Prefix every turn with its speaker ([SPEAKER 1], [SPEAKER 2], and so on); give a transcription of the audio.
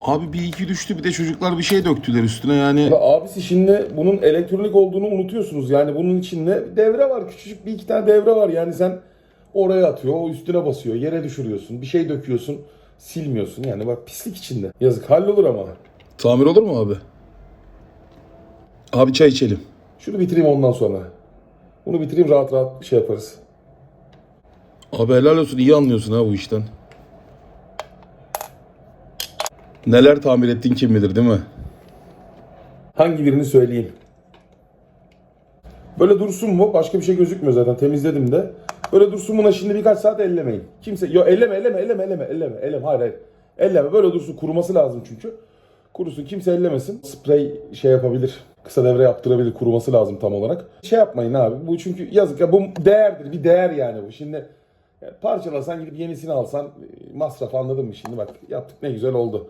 [SPEAKER 1] Abi bir iki düştü bir de çocuklar bir şey döktüler üstüne yani.
[SPEAKER 2] Ya abisi şimdi bunun elektronik olduğunu unutuyorsunuz. Yani bunun içinde bir devre var. Küçücük bir iki tane devre var. Yani sen oraya atıyor, o üstüne basıyor, yere düşürüyorsun, bir şey döküyorsun, silmiyorsun. Yani bak pislik içinde. Yazık hallolur ama.
[SPEAKER 1] Tamir olur mu abi? Abi çay içelim.
[SPEAKER 2] Şunu bitireyim ondan sonra. Bunu bitireyim rahat rahat şey yaparız.
[SPEAKER 1] Abi helal olsun iyi anlıyorsun ha bu işten. Neler tamir ettin kim bilir değil mi?
[SPEAKER 2] Hangi birini söyleyeyim? Böyle dursun mu? Başka bir şey gözükmüyor zaten. Temizledim de. Böyle dursun buna şimdi birkaç saat ellemeyin. Kimse... Yo elleme elleme elleme elleme elleme elleme. Hayır hayır. Elleme. Böyle dursun. Kuruması lazım çünkü. Kurusun. Kimse ellemesin. Sprey şey yapabilir. Kısa devre yaptırabilir. Kuruması lazım tam olarak. Şey yapmayın abi. Bu çünkü yazık ya. Bu değerdir. Bir değer yani bu. Şimdi parçalasan gidip yenisini alsan e, masraf anladın mı şimdi bak yaptık ne güzel oldu.